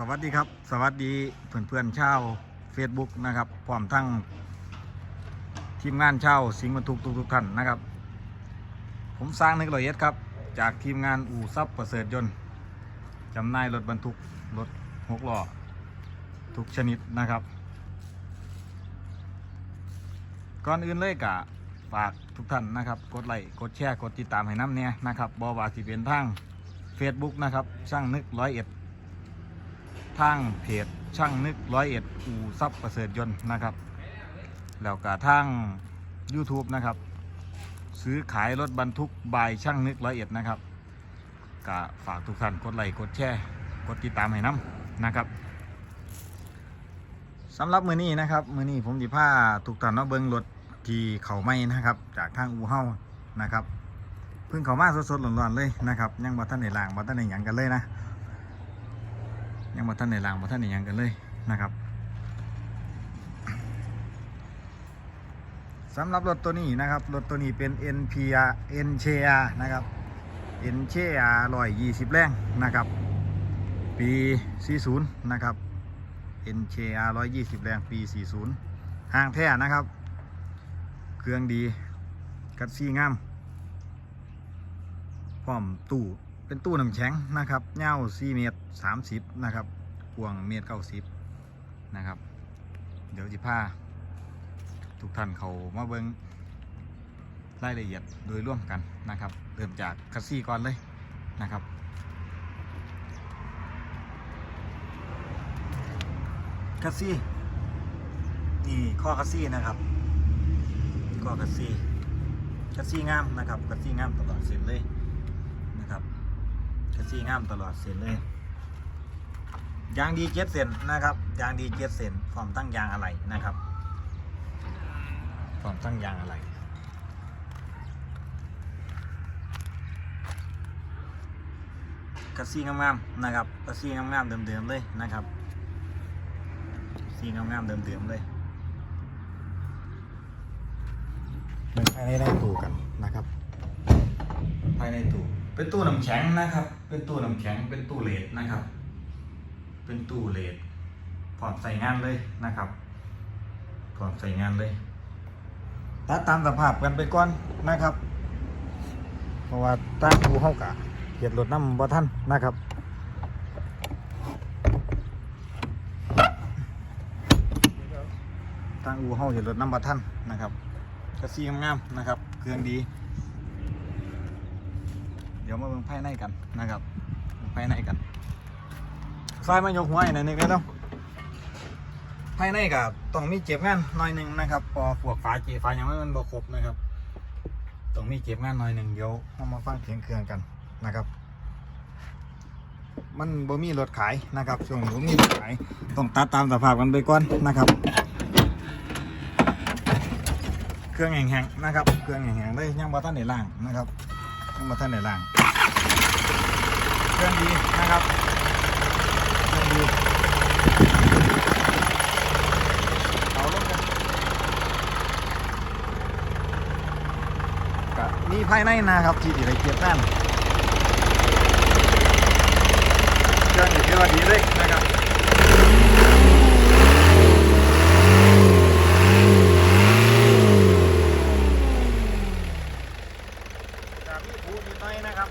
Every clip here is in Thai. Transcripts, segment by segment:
สวัสดีครับ สวัสดีเพื่อนเพื่อนชาว Facebook นะครับพร้อมทั้งทีมงานชาวสิงห์บรรทุกทุกๆท่านนะครับ ผมสร้างนึกรอยเอ็ดครับ จากทีมงานอู่ซับประเสริฐยนต์จำหน่ายรถบรรทุกรถหกล้อทุกชนิดนะครับ ก่อนอื่นเลยกะฝากทุกท่านนะครับ กดไลค์กดแชร์กดติดตามให้น้ำเนี่ยนะครับบอว่าสิเป็นทาง Facebook นะครับช่างนึกร้อยเอ็ด ทางเพจช่างนึกร้อยเอ็ดอูซับประเสริฐยนต์นะครับ แล้วก็ทาง YouTube นะครับ ซื้อขายรถบรรทุกบายช่างนึกร้อยเอ็ดนะครับก็ฝากทุกท่านกดไลค์กดแชร์กดติดตามให้น้ำนะครับสำหรับมือนี้นะครับมือนี้ผมจะพาทุกท่านมาเบิ้งรถที่เขาไม่นะครับ จากทางอูเฮานะครับเพิ่งเขามาสดๆร้อนๆเลยนะครับ ยังบ่ท่านในล่างบ่ท่านในหยังกันเลยนะ ยังบ่ท่านในรางบ่ท่านในยังกันเลยนะครับสำหรับรถตัวนี้นะครับ รถตัวนี้เป็น NPR NCR นะครับ NCR 120 แรงนะครับ ปี 40 นะครับ NCR 120 แรงปี 40ห้างแท้นะครับ เครื่องดี กัดซี่งามพร้อมตู้ เป็นตู้น้ำแข็งนะครับยาว4เมตร30นะครับกว้างเมตร90นะครับ เดี๋ยวจิพาทุกท่านเขามาเบิ้งรายละเอียดโดยร่วมกันนะครับ เริ่มจากคัสซี่ก่อนเลยนะครับคัสซี่นี่ข้อคัสซี่นะครับข้อคัสซี่คัสซี่งามนะครับคัสซี่งามตลอดเส้นเลย คัสซี่งามตลอดเส้นเลยยางดีเจ็ดเซนนะครับยางดีเจ็ดเซนพร้อมตั้งยางอะไรนะครับพร้อมตั้งยางอะไรคัสซี่งามๆนะครับคัสซี่งามๆเดิมๆเลยนะครับซี่งามๆเดิมๆเลยเดินภายในได้ตู้กันนะครับภายในตู้เป็นตู้น้ำแข็งนะครับ เป็นตู้น้ำแข็งเป็นตู้เลดนะครับ เป็นตู้เลดพร้อมใส่งานเลยนะครับพร้อมใส่งานเลยตัดตามสภาพกันไปก่อนนะครับ เพราะว่าตั้งอูเฮากะเกียรรถน้ำบ่ท่านนะครับตั้งอูเฮาเกียรรถน้ำบ่ท่านนะครับกระซีงามๆนะครับ เครื่องดี เดี๋ยวมาเบิ่งภายในกันนะครับเบิ่งภายในกันซอยมายกหัวหน่อยหนึงได้แล้วภายในก็ต้องมีเจ็บงานหน่อยหนึ่งนะครับพอพวกฝาเจฝายังไม่มันบ่ครบนะครับต้องมีเจ็บงานหน่อยหนึ่งเดี๋ยวเรามาฟังเสียงเครื่องกันนะครับ มันบ่มีรถขายนะครับช่วงบ่มีรถขายต้องตัดตามสภาพกันไปก่อนนะครับ เครื่องแห้งๆนะครับ เครื่องแห้งๆเลยยังบ่ทันได้ล้างนะครับ ยังบ่ทันได้ล้างเครื่องดีนะครับเครื่องดีเอาลงกันก็มีภายในนะครับที่ดีเลยเกียบนั่นเครื่องอยู่ที่ว่าดีเลยนะครับ จากพี่ผูมีน้อยนะครับ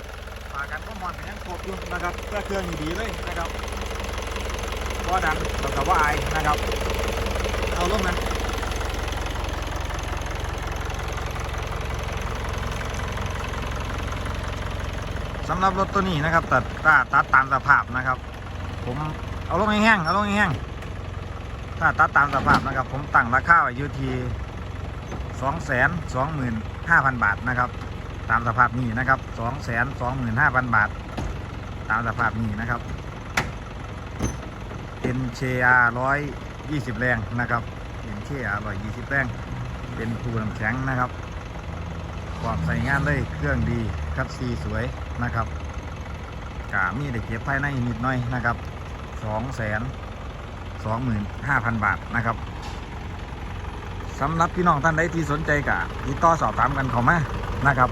ฝากกันก็มอนกันยังครบอยู่นะครับเพื่อเครื่องอยู่ดีเลยนะครับ ว่าดันแล้วก็ว่าอายนะครับ เอาลงนะสำหรับรถตัวนี้นะครับตัดตัดตัดตามสภาพนะครับ ผมเอาลงแห้งเอาลงแห้งถ้าตัดตามสภาพนะครับ ผมตั้งราคาไว้อยู่ที่สองแสนสองหมื่นห้าพันบาทนะครับ ตามสภาพนี้นะครับสองแสนสองหมื่นห้าพันบาท ตามสภาพนี้นะครับ NCR ร้อยยี่สิบแรงนะครับ NCR ร้อยยี่สิบแรง เป็นทูน้ำแข็งนะครับความใส่งานเลยเครื่องดีคัดซีสวยนะครับกามีได้เก็บภายในนิดหน่อยนะครับสองแสนสองหมื่นห้าพันบาทนะครับสำหรับพี่น้องท่านใดที่สนใจกะติดต่อสอบถามกันเข้ามานะครับ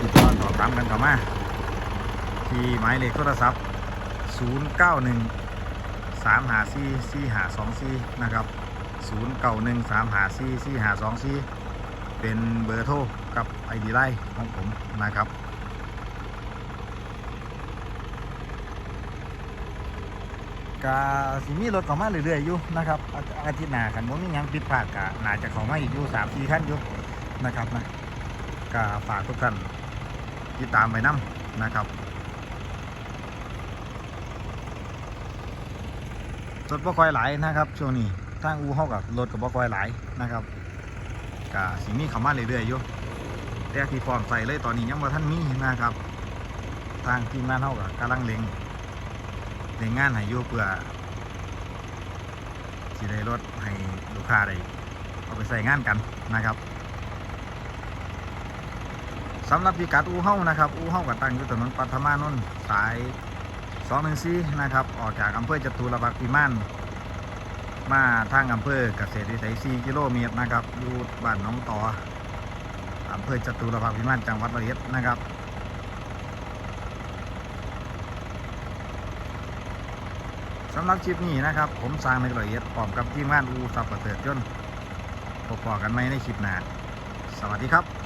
ติดต่อสอบถามกันเข้ามาที่หมายเลขโทรศัพท์ 0 0 9 1 3หา4 4หา2 4นะครับ0 9 1 3หา4 4หา2 4เป็นเบอร์โทรกับ ID ไลน์ของผมนะครับกาสิมีรถเข้ามาเรื่อยๆอยู่นะครับอาอาทิตย์หน้าคันบ่มียังผิดพลาดกะน่าจะเข้ามาอีกอยู่3 4คันอยู่นะครับนะก็ฝากทุกท่านติดตามไปนํนะครับ รถบ่ค่อยหลายนะครับ ช่วงนี้ทางอูเฮากับรถก็บ่ค่อยหลายนะครับก็สิมีเข้ามาเรื่อยๆอยู่แต่ที่พร้อมใส่เลยตอนนี้ยังบ่ทันมีนะครับ ทางทีมงานเฮาก็กำลังเล็งในงงานให้อยู่เพื่อสิได้รถให้ลูกค้าได้เอาไปใส่งานกันนะครับสำหรับพิกัดอูเฮ้านะครับ อูเฮ้าก็ตั้งอยู่ถนนปัทมานนท์สาย 214นะครับ ออกจากอำเภอจตุรพักษ์พิมานมาทางอำเภอเกษตรวิสัย4กิโลเมตรนะครับอยู่บ้านน้องต่ออำเภอจตุรพักษ์พิมานจังหวัดร้อยอ็ดนะครับสำหรับคลิปนี้นะครับ ผมสร้างในละเอียดพร้อมกับทีมงานอูสับประเสริฐยนต์พบกันไหมในคลิปหน้าสวัสดีครับ